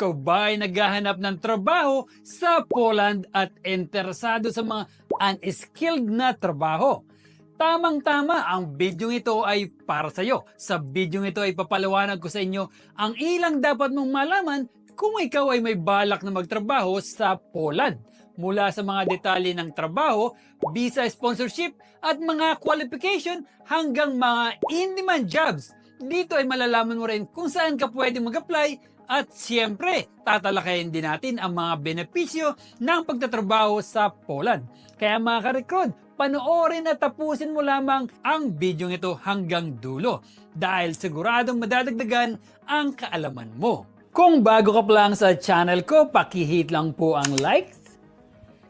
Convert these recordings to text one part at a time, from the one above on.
Ikaw ba ay naghahanap ng trabaho sa Poland at interesado sa mga unskilled na trabaho? Tamang-tama, ang video ito ay para sa iyo. Sa video ito ay papalawanag ko sa inyo ang ilang dapat mong malaman kung ikaw ay may balak na magtrabaho sa Poland. Mula sa mga detalye ng trabaho, visa sponsorship at mga qualification hanggang mga in-demand jobs. Dito ay malalaman mo rin kung saan ka pwede mag-apply at siyempre, tatalakayin din natin ang mga benepisyo ng pagtatrabaho sa Poland. Kaya mga ka-recruit, panoorin at tapusin mo lamang ang video ito hanggang dulo dahil siguradong madadagdagan ang kaalaman mo. Kung bago ka pa lang sa channel ko, pakihit lang po ang like,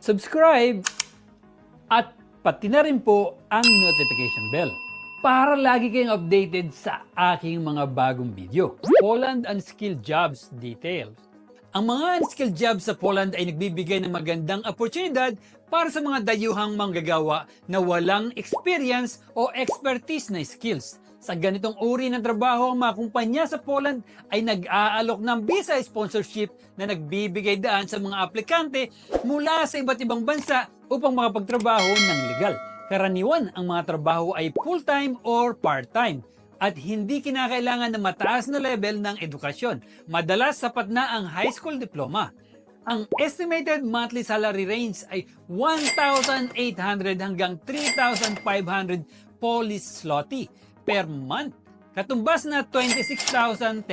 subscribe, at pati na rin po ang notification bell para lagi kayong updated sa aking mga bagong video. Poland Unskilled Jobs Details Ang mga unskilled jobs sa Poland ay nagbibigay ng magandang oportunidad para sa mga dayuhang manggagawa na walang experience o expertise na skills. Sa ganitong uri ng trabaho, ang mga kumpanya sa Poland ay nag-aalok ng visa sponsorship na nagbibigay daan sa mga aplikante mula sa iba't ibang bansa upang makapagtrabaho ng legal. Karaniwan ang mga trabaho ay full-time or part-time at hindi kinakailangan ng mataas na level ng edukasyon. Madalas sapat na ang high school diploma. Ang estimated monthly salary range ay 1,800 hanggang 3,500 Polish zloty per month. Katumbas na 26,037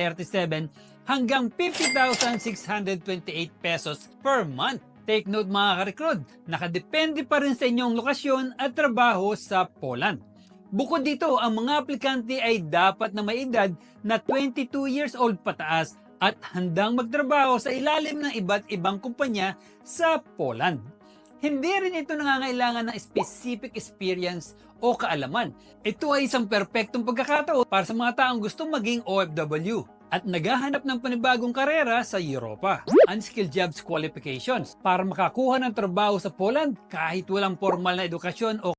hanggang 50,628 pesos per month. Take note mga ka-recruit, nakadepende pa rin sa inyong lokasyon at trabaho sa Poland. Bukod dito, ang mga aplikante ay dapat na may edad na 22 years old pataas at handang magtrabaho sa ilalim ng iba't ibang kumpanya sa Poland. Hindi rin ito nangangailangan ng specific experience o kaalaman. Ito ay isang perpektong pagkakataon para sa mga taong gustong maging OFW at naghahanap ng panibagong karera sa Europa. Unskilled jobs qualifications para makakuha ng trabaho sa Poland kahit walang formal na edukasyon o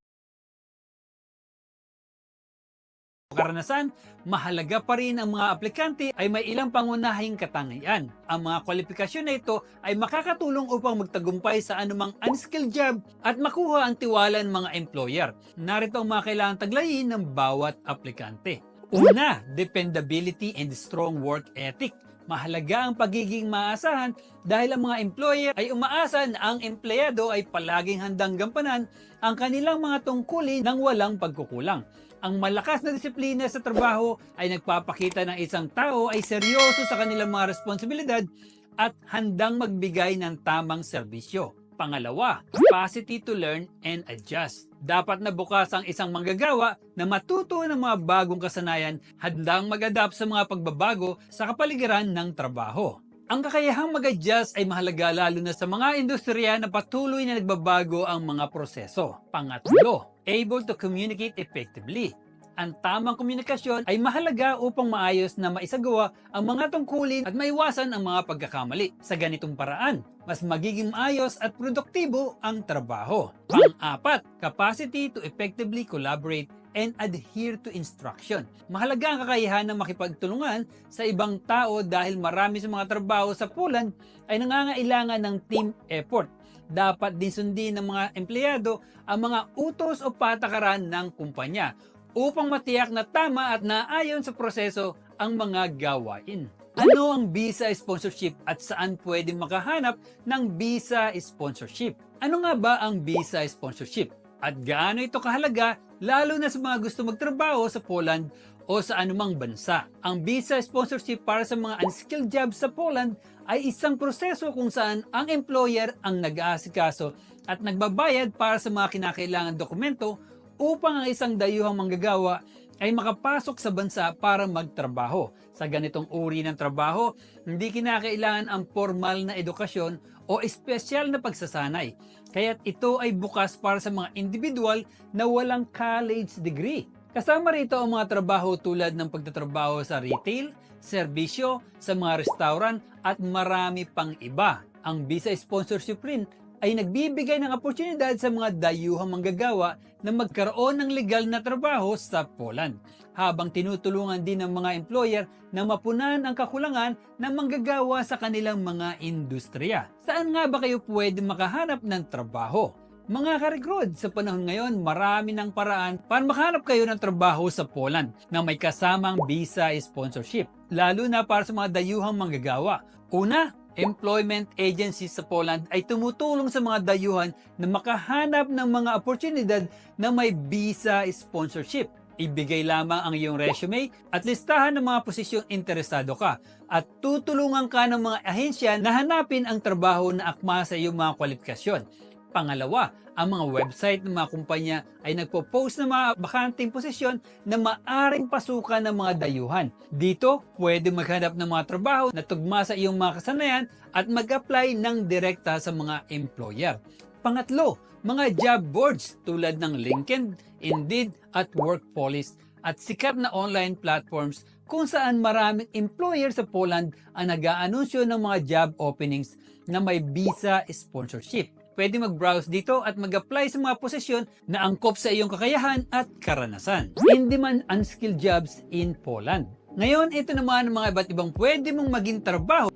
karanasan, mahalaga pa rin ang mga aplikante ay may ilang pangunahing katangian. Ang mga kwalifikasyon na ito ay makakatulong upang magtagumpay sa anumang unskilled job at makuha ang tiwala ng mga employer. Narito ang mga kailangan taglayin ng bawat aplikante. Una, dependability and strong work ethic. Mahalaga ang pagiging maasahan dahil ang mga employer ay umaasa na ang empleyado ay palaging handang gampanan ang kanilang mga tungkulin ng walang pagkukulang. Ang malakas na disiplina sa trabaho ay nagpapakita ng isang tao ay seryoso sa kanilang mga responsibilidad at handang magbigay ng tamang serbisyo. Pangalawa, capacity to learn and adjust. Dapat na bukas ang isang manggagawa na matuto ng mga bagong kasanayan handang mag-adapt sa mga pagbabago sa kapaligiran ng trabaho. Ang kakayahang mag-adjust ay mahalaga lalo na sa mga industriya na patuloy na nagbabago ang mga proseso. Pangatlo, able to communicate effectively. Ang tamang komunikasyon ay mahalaga upang maayos na maisagawa ang mga tungkulin at maiwasan ang mga pagkakamali. Sa ganitong paraan, mas magiging maayos at produktibo ang trabaho. Pang-apat, capacity to effectively collaborate and adhere to instruction. Mahalaga ang kakayahan ng makipagtulungan sa ibang tao dahil marami sa mga trabaho sa Poland ay nangangailangan ng team effort. Dapat din sundin ng mga empleyado ang mga utos o patakaran ng kumpanya upang matiyak na tama at naayon sa proseso ang mga gawain. Ano ang visa sponsorship at saan pwede makahanap ng visa sponsorship? Ano nga ba ang visa sponsorship? At gaano ito kahalaga lalo na sa mga gusto magtrabaho sa Poland o sa anumang bansa. Ang visa sponsorship para sa mga unskilled jobs sa Poland ay isang proseso kung saan ang employer ang nag-aasikaso at nagbabayad para sa mga kinakailangan dokumento upang ang isang dayuhang manggagawa ay makapasok sa bansa para magtrabaho. Sa ganitong uri ng trabaho, hindi kinakailangan ang formal na edukasyon o espesyal na pagsasanay. Kaya't ito ay bukas para sa mga individual na walang college degree. Kasama rito ang mga trabaho tulad ng pagtatrabaho sa retail, serbisyo, sa mga restaurant at marami pang iba. Ang visa sponsorship rin ay nagbibigay ng oportunidad sa mga dayuhang manggagawa na magkaroon ng legal na trabaho sa Poland, habang tinutulungan din ng mga employer na mapunan ang kakulangan ng manggagawa sa kanilang mga industriya. Saan nga ba kayo pwede makahanap ng trabaho? Mga karekrod, sa panahon ngayon, marami ng paraan para makahanap kayo ng trabaho sa Poland na may kasamang visa sponsorship, lalo na para sa mga dayuhang manggagawa. Una, employment agencies sa Poland ay tumutulong sa mga dayuhan na makahanap ng mga oportunidad na may visa sponsorship. Ibigay lamang ang iyong resume at listahan ng mga posisyong interesado ka at tutulungan ka ng mga ahensya na hanapin ang trabaho na akma sa iyong mga kwalifikasyon. Pangalawa, ang mga website ng mga kumpanya ay nagpo-post ng mga bakanting posisyon na maaring pasukan ng mga dayuhan. Dito, pwede maghanap ng mga trabaho na tugma sa iyong mga kasanayan at mag-apply ng direkta sa mga employer. Pangatlo, mga job boards tulad ng LinkedIn, Indeed at Workpolis at sikat na online platforms kung saan maraming employer sa Poland ang nag-aanunsyo ng mga job openings na may visa sponsorship. Pwede mag-browse dito at mag-apply sa mga posisyon na angkop sa iyong kakayahan at karanasan. In-demand unskilled jobs in Poland. Ngayon, ito naman ang mga iba't ibang pwede mong maging trabaho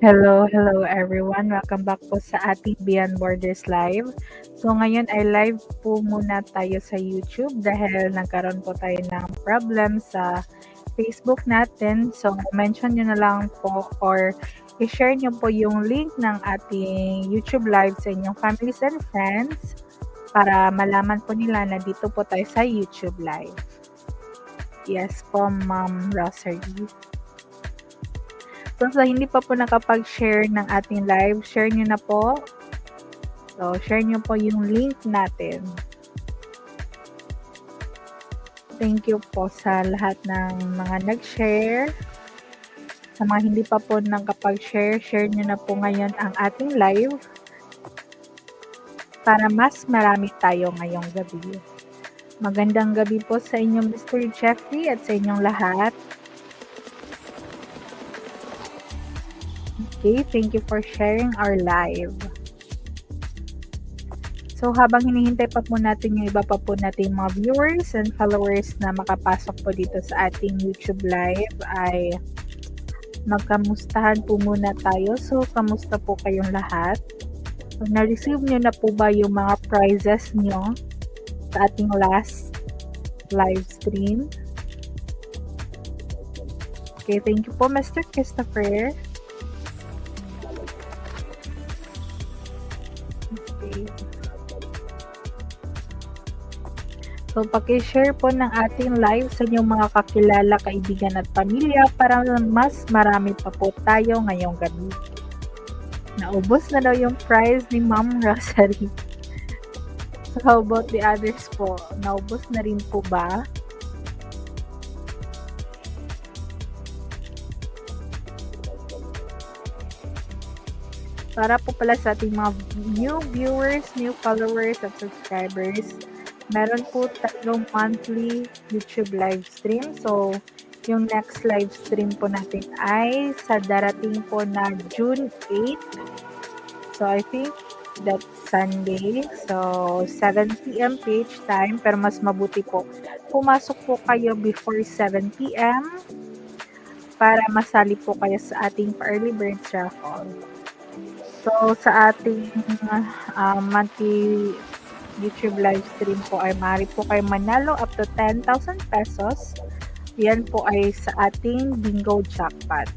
Hello, hello everyone. Welcome back po sa ating Beyond Borders Live. So ngayon ay live po muna tayo sa YouTube dahil nagkaroon po tayo ng problem sa Facebook natin. So mention nyo na lang po or i-share nyo po yung link ng ating YouTube live sa inyong families and friends para malaman po nila na dito po tayo sa YouTube live. Yes po, Ma'am Rosary. So, sa hindi pa po nakapag-share ng ating live, share nyo na po. So, share nyo po yung link natin. Thank you po sa lahat ng mga nag-share. Sa mga hindi pa po nakapag-share, share nyo na po ngayon ang ating live para mas marami tayo ngayong gabi. Magandang gabi po sa inyong Mr. Jeffrey at sa inyong lahat. Okay, thank you for sharing our live. So habang hinihintay pa po natin yung iba pa po natin mga viewers and followers na makapasok po dito sa ating YouTube live ay magkamustahan po muna tayo. So kamusta po kayong lahat? So, na-receive nyo na po ba yung mga prizes nyo sa ating last live stream? Okay, thank you po Mr. Christopher. Okay. So, paki-share po ng ating live sa inyong mga kakilala, kaibigan at pamilya para mas marami pa po tayo ngayong gabi. Naubos na daw yung prize ni Ma'am Rosary. So, how about the others po? Naubos na rin po ba? para po pala sa ating mga new viewers, new followers at subscribers, meron po tatlong monthly YouTube live stream. So, yung next live stream po natin ay sa darating po na June 8. So, I think that's Sunday. So, 7 p.m. PH time. Pero mas mabuti po, pumasok po kayo before 7 p.m. para masali po kayo sa ating early bird raffle. So, sa ating uh, monthly YouTube live stream po ay maaari po kayo manalo up to 10,000 pesos. Yan po ay sa ating bingo jackpot.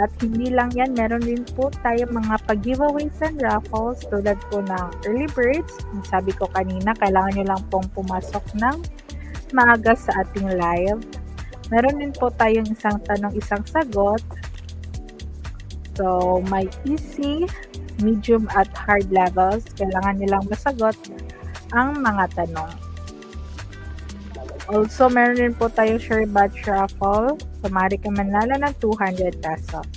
At hindi lang yan, meron din po tayo mga pag-giveaways and raffles tulad po ng early birds. Sabi ko kanina, kailangan nyo lang pong pumasok ng maaga sa ating live. Meron din po tayong isang tanong, isang sagot So, may easy, medium at hard levels. Kailangan nilang masagot ang mga tanong. Also, meron din po tayong share batch raffle. So, maaari ka manala ng 200 pesos.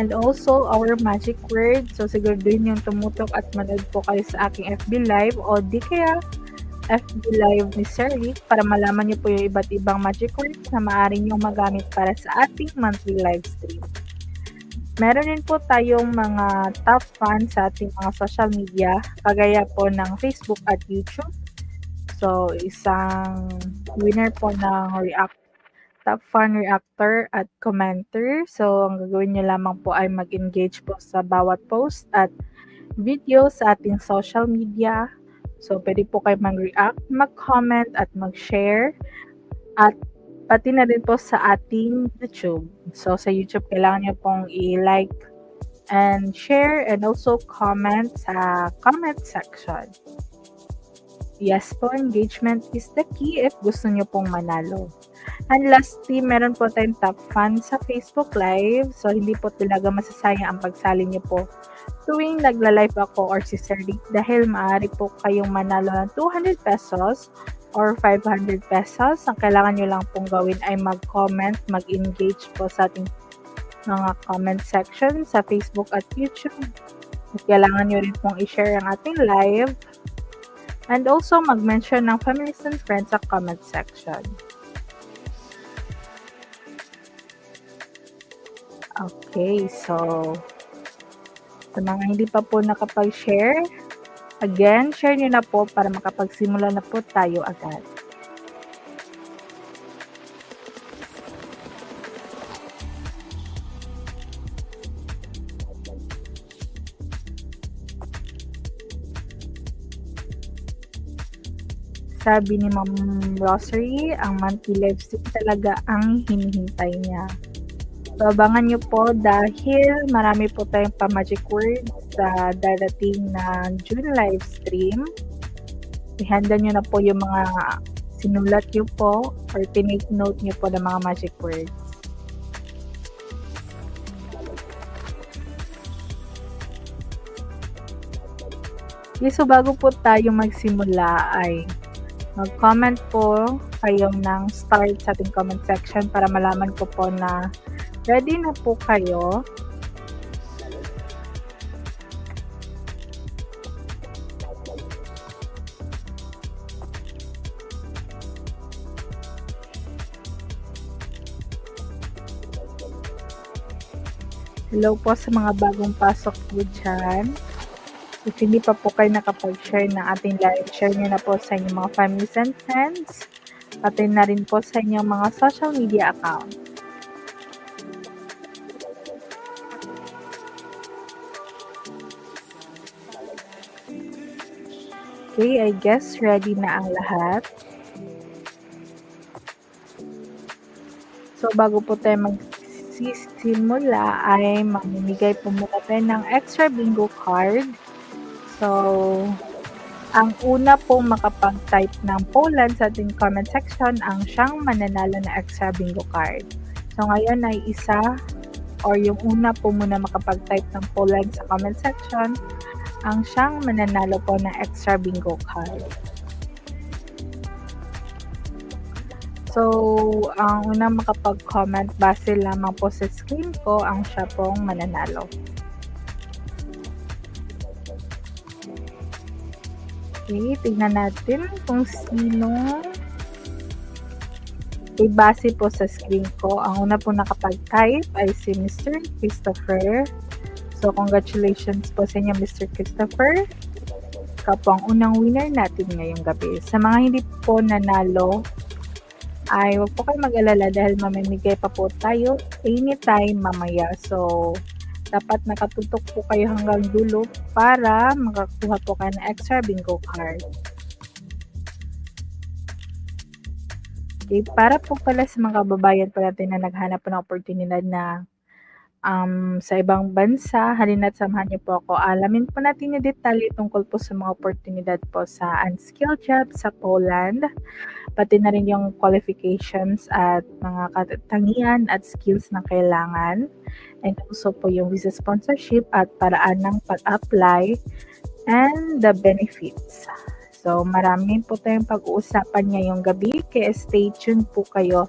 And also, our magic word. So, siguro din yung tumutok at manood po kayo sa aking FB Live o di kaya FB Live ni Rick para malaman niyo po yung iba't ibang magic words na maaari niyong magamit para sa ating monthly live stream. Meron din po tayong mga top fans sa ating mga social media, kagaya po ng Facebook at YouTube. So, isang winner po ng React top fan reactor at commenter. So, ang gagawin niyo lamang po ay mag-engage po sa bawat post at video sa ating social media. So, pwede po kayo mag-react, mag-comment at mag-share. At pati na rin po sa ating YouTube. So, sa YouTube, kailangan niyo pong i-like and share and also comment sa comment section. Yes po, engagement is the key if gusto niyo pong manalo. And lastly, meron po tayong top fan sa Facebook Live. So, hindi po talaga masasayang ang pagsali niyo po tuwing nagla-live ako or si Sir dahil maaari po kayong manalo ng 200 pesos or 500 pesos. Ang kailangan nyo lang pong gawin ay mag-comment, mag-engage po sa ating mga comment section sa Facebook at YouTube. At kailangan nyo rin pong i-share ang ating live. And also mag-mention ng families and friends sa comment section. Okay, so sa mga hindi pa po nakapag-share, again, share nyo na po para makapagsimula na po tayo agad. Sabi ni Ma'am Rosary, ang monthly live stream talaga ang hinihintay niya. So, abangan nyo po dahil marami po tayong pa-magic words sa darating na June live stream. Ihanda nyo na po yung mga sinulat nyo po or tinake note nyo po ng mga magic words. Okay, so bago po tayo magsimula ay mag-comment po kayo ng start sa ating comment section para malaman ko po na Ready na po kayo? Hello po sa mga bagong pasok po dyan. If hindi pa po kayo nakapag-share ng ating live, share nyo na po sa inyong mga families and friends. Pati na rin po sa inyong mga social media account. Okay, I guess ready na ang lahat. So, bago po tayo magsisimula ay mamimigay po muna tayo ng extra bingo card. So, ang una pong makapag-type ng Poland sa ating comment section ang siyang mananalo na extra bingo card. So, ngayon ay isa or yung una po muna makapag-type ng Poland sa comment section ang siyang mananalo po ng extra bingo card. So, ang unang makapag-comment base lamang po sa screen ko, ang siya pong mananalo. Okay, tignan natin kung sino Okay, base po sa screen ko, ang una po nakapag-type ay si Mr. Christopher So, congratulations po sa inyo, Mr. Christopher. Ikaw po ang unang winner natin ngayong gabi. Sa mga hindi po nanalo, ay huwag po kayo mag-alala dahil mamimigay pa po tayo anytime mamaya. So, dapat nakatutok po kayo hanggang dulo para makakuha po kayo ng extra bingo card. Okay, para po pala sa mga kababayan po natin na naghanap po ng oportunidad na um, sa ibang bansa. Halina't samahan niyo po ako. Alamin po natin yung detalye tungkol po sa mga oportunidad po sa unskilled job sa Poland. Pati na rin yung qualifications at mga katangian at skills na kailangan. And also po yung visa sponsorship at paraan ng pag-apply and the benefits. So, marami po tayong pag-uusapan ngayong gabi. Kaya stay tuned po kayo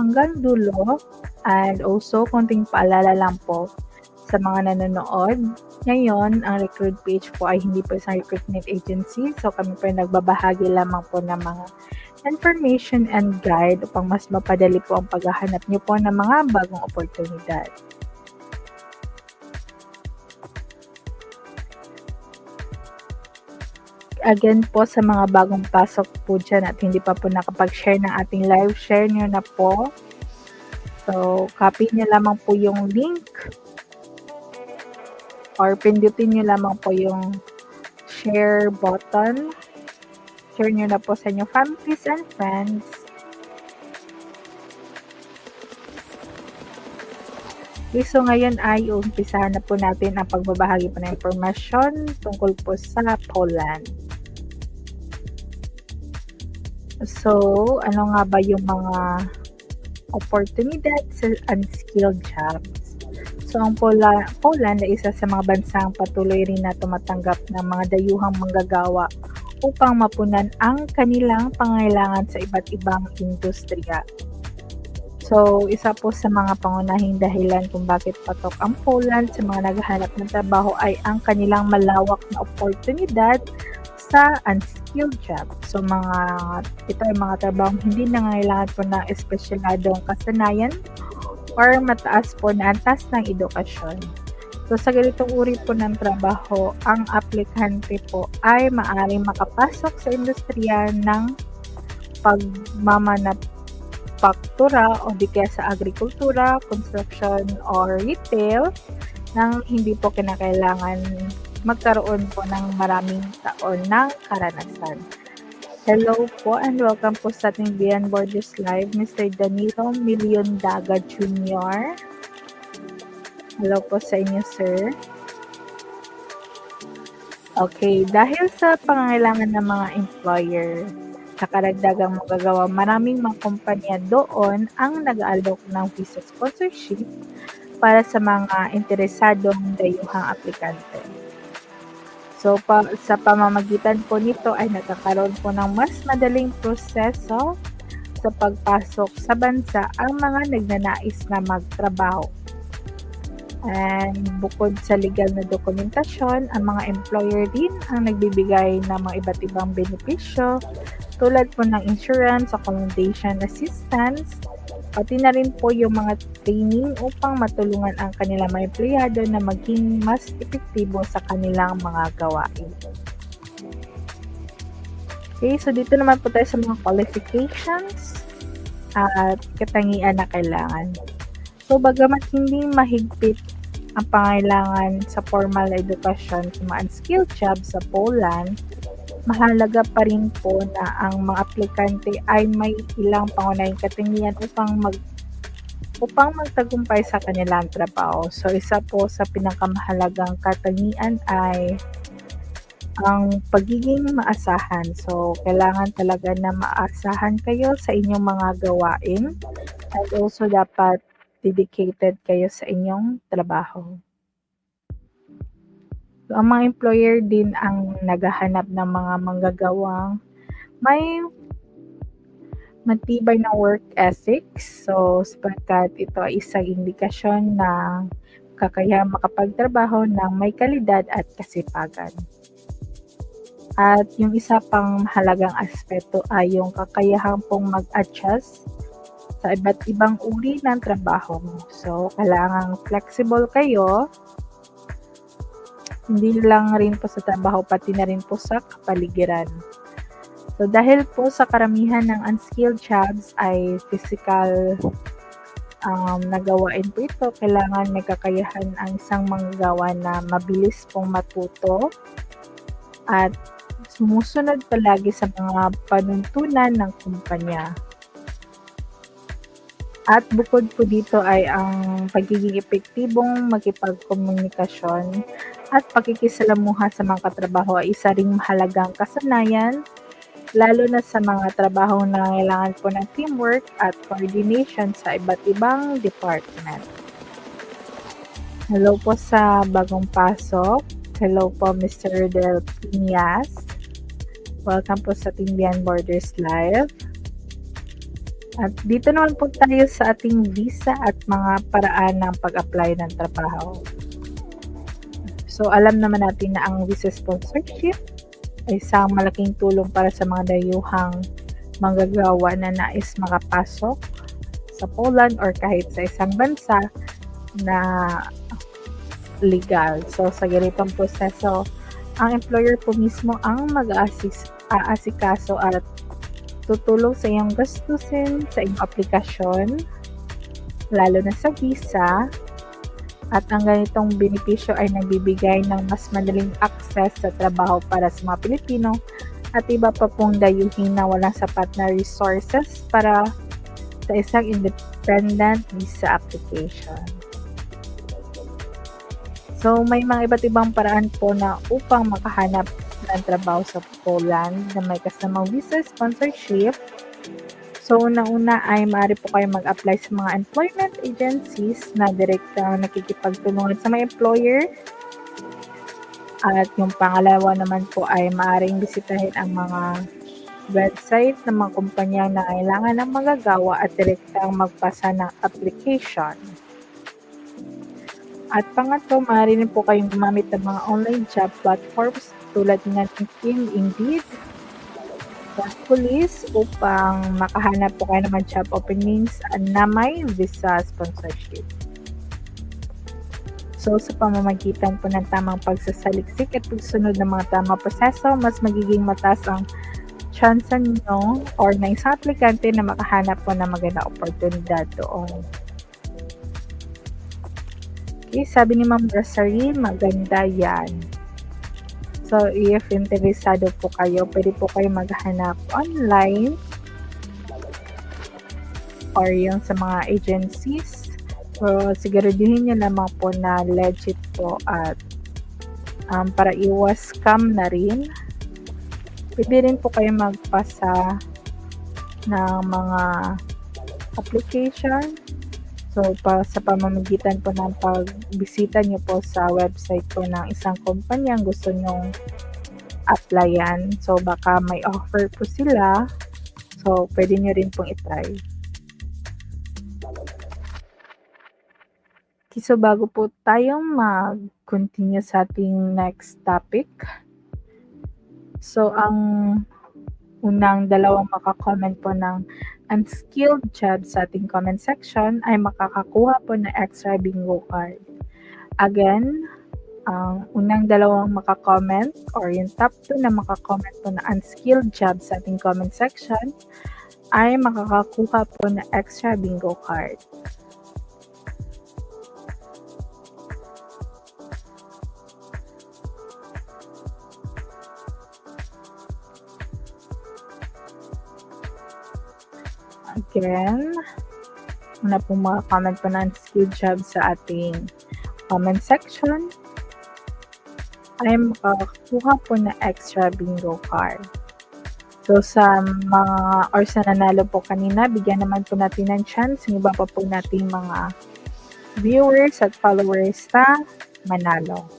hanggang dulo. And also, konting paalala lang po, sa mga nanonood. Ngayon, ang recruit page po ay hindi po isang recruitment agency. So, kami po nagbabahagi lamang po ng mga information and guide upang mas mapadali po ang paghahanap niyo po ng mga bagong oportunidad. Again po sa mga bagong pasok po dyan at hindi pa po nakapag-share ng ating live, share nyo na po. So, copy nyo lamang po yung link or pindutin nyo lamang po yung share button. Share nyo na po sa inyong families and friends. Okay, so ngayon ay umpisahan na po natin ang pagbabahagi po ng impormasyon tungkol po sa Poland. So, ano nga ba yung mga opportunities and skilled jobs? So, ang Pola, Poland ay isa sa mga bansang patuloy rin na tumatanggap ng mga dayuhang manggagawa upang mapunan ang kanilang pangailangan sa iba't ibang industriya. So, isa po sa mga pangunahing dahilan kung bakit patok ang Poland sa mga naghahanap ng trabaho ay ang kanilang malawak na oportunidad sa unskilled job. So, mga, ito ay mga trabaho hindi nangangailangan po ng espesyaladong kasanayan or mataas po na antas ng edukasyon. So, sa ganitong uri po ng trabaho, ang aplikante po ay maaaring makapasok sa industriya ng pagmamanapaktura o di kaya sa agrikultura, construction, or retail nang hindi po kinakailangan magkaroon po ng maraming taon ng karanasan. Hello po and welcome po sa ating Beyond Borders Live, Mr. Danilo Million Daga Jr. Hello po sa inyo, sir. Okay, dahil sa pangangailangan ng mga employer sa karagdagang magagawa, maraming mga kumpanya doon ang nag-aalok ng visa sponsorship para sa mga interesadong dayuhang aplikante. So, pa, sa pamamagitan po nito ay nagkakaroon po ng mas madaling proseso sa pagpasok sa bansa ang mga nagnanais na magtrabaho. And bukod sa legal na dokumentasyon, ang mga employer din ang nagbibigay ng mga iba't ibang benepisyo tulad po ng insurance, accommodation assistance, pati na rin po yung mga training upang matulungan ang kanilang mga empleyado na maging mas epektibo sa kanilang mga gawain. Okay, so dito naman po tayo sa mga qualifications at katangian na kailangan. So, bagamat hindi mahigpit ang pangailangan sa formal edukasyon sa mga unskilled jobs sa Poland, mahalaga pa rin po na ang mga aplikante ay may ilang pangunahing katangian upang mag upang magtagumpay sa kanilang trabaho. So, isa po sa pinakamahalagang katangian ay ang pagiging maasahan. So, kailangan talaga na maasahan kayo sa inyong mga gawain and also dapat dedicated kayo sa inyong trabaho. Ang mga employer din ang naghahanap ng mga manggagawang may matibay na work ethics. So, sapagkat ito ay isang indikasyon na kakayahang makapagtrabaho ng may kalidad at kasipagan. At yung isa pang mahalagang aspeto ay yung kakayahan pong mag-adjust sa iba't ibang uri ng trabaho mo. So, kailangan flexible kayo. Hindi lang rin po sa trabaho, pati na rin po sa kapaligiran. So, dahil po sa karamihan ng unskilled jobs ay physical um, nagawain po ito, kailangan may kakayahan ang isang manggagawa na mabilis pong matuto at sumusunod palagi sa mga panuntunan ng kumpanya. At bukod po dito ay ang pagiging epektibong makipagkomunikasyon at pakikisalamuha sa mga katrabaho ay isa ring mahalagang kasanayan lalo na sa mga trabaho na kailangan po ng teamwork at coordination sa iba't ibang department. Hello po sa bagong pasok. Hello po Mr. Del Piñas. Welcome po sa Team Beyond Borders Live. At dito naman po tayo sa ating visa at mga paraan ng pag-apply ng trabaho. So, alam naman natin na ang visa sponsorship ay isang malaking tulong para sa mga dayuhang manggagawa na nais makapasok sa Poland or kahit sa isang bansa na legal. So, sa ganitong proseso, ang employer po mismo ang mag-aasikaso at tutulong sa iyong gastusin sa iyong aplikasyon, lalo na sa visa, at ang ganitong benepisyo ay nagbibigay ng mas madaling access sa trabaho para sa mga Pilipino at iba pa pong dayuhin na walang sapat na resources para sa isang independent visa application. So, may mga iba't ibang paraan po na upang makahanap ng trabaho sa Poland na may kasamang visa sponsorship. So, una-una ay maaari po kayo mag-apply sa mga employment agencies na direkta nakikipagtulungan sa mga employer. At yung pangalawa naman po ay maaaring bisitahin ang mga website ng mga kumpanya na kailangan ng magagawa at direktang magpasa ng application. At pangatlo, maaari rin po kayong gumamit ng mga online job platforms tulad ng LinkedIn, Indeed, at Police upang makahanap po kayo ng mga job openings na may visa sponsorship. So, sa pamamagitan po ng tamang pagsasaliksik at pagsunod ng mga tamang proseso, mas magiging mataas ang chance nyo or ng isang aplikante na makahanap po ng maganda oportunidad doon. Okay, sabi ni Ma'am Rosary, maganda yan. So, if interesado po kayo, pwede po kayo maghanap online or yung sa mga agencies. So, siguraduhin nyo lamang po na legit po at um, para iwas scam na rin. Pwede rin po kayo magpasa ng mga application So, pa, sa pamamagitan po ng pagbisita nyo po sa website po ng isang kumpanya gusto nyong applyan. So, baka may offer po sila. So, pwede nyo rin pong itry. Okay, so bago po tayong mag-continue sa ating next topic. So, ang unang dalawang makakomment po ng unskilled job sa ating comment section ay makakakuha po ng extra bingo card. Again, ang unang dalawang makakomment or yung top 2 na makakomment po na unskilled job sa ating comment section ay makakakuha po ng extra bingo card. Again, una po mga comment po ng skill job sa ating comment section ay makakakuha po na extra bingo card. So sa mga or sa nanalo po kanina, bigyan naman po natin ng chance yung iba pa po nating mga viewers at followers na manalo.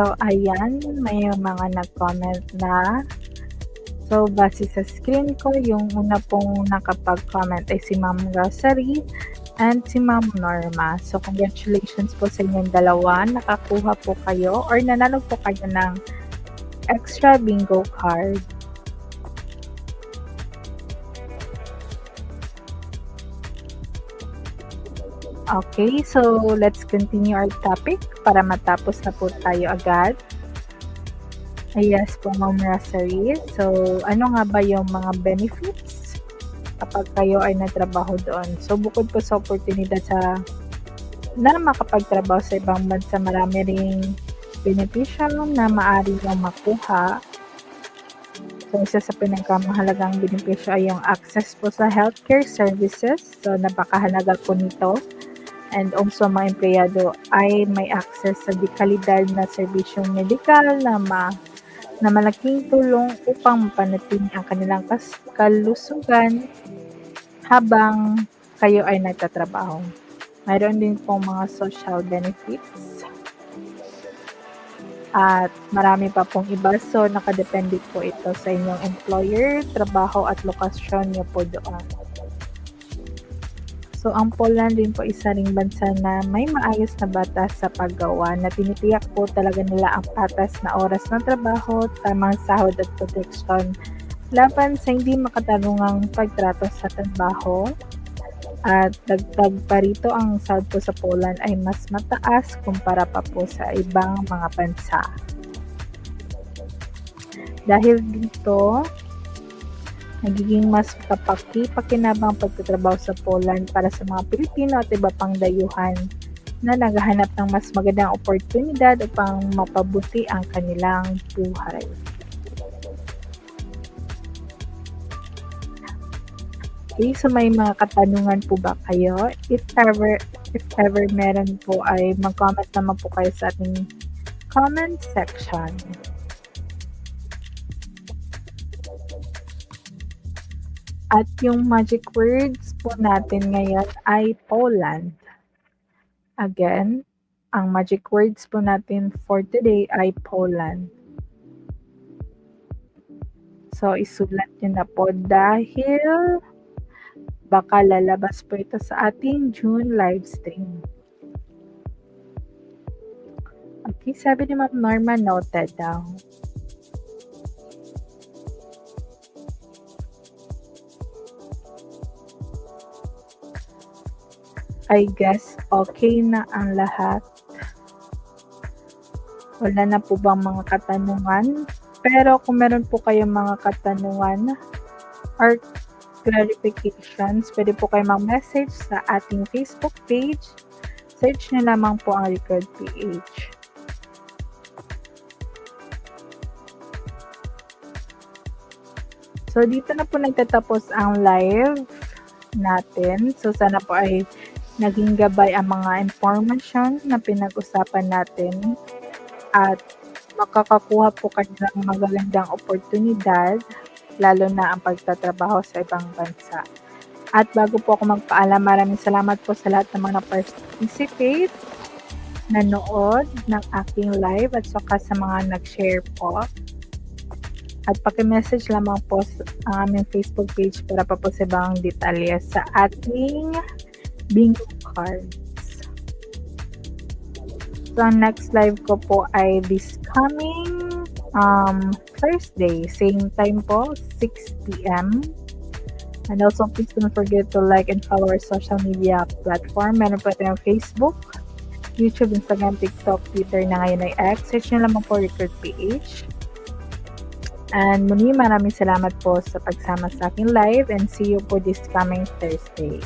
So, ayan, may mga nag-comment na. So, base sa screen ko, yung una pong nakapag-comment ay si Ma'am Rosary and si Ma'am Norma. So, congratulations po sa inyong dalawa. Nakakuha po kayo or nanalo po kayo ng extra bingo card. Okay, so let's continue our topic para matapos na po tayo agad. Ay, Yes po, Ma'am Rosary. So, ano nga ba yung mga benefits kapag kayo ay natrabaho doon? So, bukod po sa oportunidad sa na makapagtrabaho sa ibang bansa, marami ring benepisyo na maaari yung makuha. So, isa sa pinagkamahalagang benepisyo ay yung access po sa healthcare services. So, napakahalaga po nito and also mga empleyado ay may access sa dekalidad na serbisyong medikal na ma na malaking tulong upang mapanatili ang kanilang kas- kalusugan habang kayo ay nagtatrabaho. Mayroon din pong mga social benefits at marami pa pong iba. So, nakadepende po ito sa inyong employer, trabaho at lokasyon niyo po doon. So, ang Poland din po isa ring bansa na may maayos na batas sa paggawa na tinitiyak po talaga nila ang patas na oras ng trabaho, tamang sahod at proteksyon laban sa hindi makatarungang pagtrato sa trabaho. At dagdag pa rito ang sahod po sa Poland ay mas mataas kumpara pa po sa ibang mga bansa. Dahil dito, nagiging mas kapaki-pakinabang pagtatrabaho sa Poland para sa mga Pilipino at iba pang dayuhan na naghahanap ng mas magandang oportunidad upang mapabuti ang kanilang buhay. Okay, so may mga katanungan po ba kayo? If ever, if ever meron po ay mag-comment naman po kayo sa ating comment section. At yung magic words po natin ngayon ay Poland. Again, ang magic words po natin for today ay Poland. So, isulat nyo na po dahil baka lalabas po ito sa ating June live stream. Okay, sabi ni Ma'am Norma, noted daw. I guess okay na ang lahat. Wala na po bang mga katanungan? Pero kung meron po kayong mga katanungan or clarifications, pwede po kayo mag-message sa ating Facebook page. Search nyo lamang po ang Record PH. So, dito na po nagtatapos ang live natin. So, sana po ay naging gabay ang mga information na pinag-usapan natin at makakakuha po kayo ng magagandang oportunidad lalo na ang pagtatrabaho sa ibang bansa. At bago po ako magpaalam, maraming salamat po sa lahat ng mga participate, nanood ng aking live at saka sa mga nag-share po. At paki-message lamang po sa ang aming Facebook page para pa po sa ibang detalye sa ating bingo cards. So, ang next live ko po ay this coming um, Thursday. Same time po, 6 p.m. And also, please don't forget to like and follow our social media platform. Meron po tayong Facebook, YouTube, Instagram, TikTok, Twitter na ngayon ay X. Search nyo lamang po Record PH. And muli maraming salamat po sa pagsama sa aking live and see you po this coming Thursday.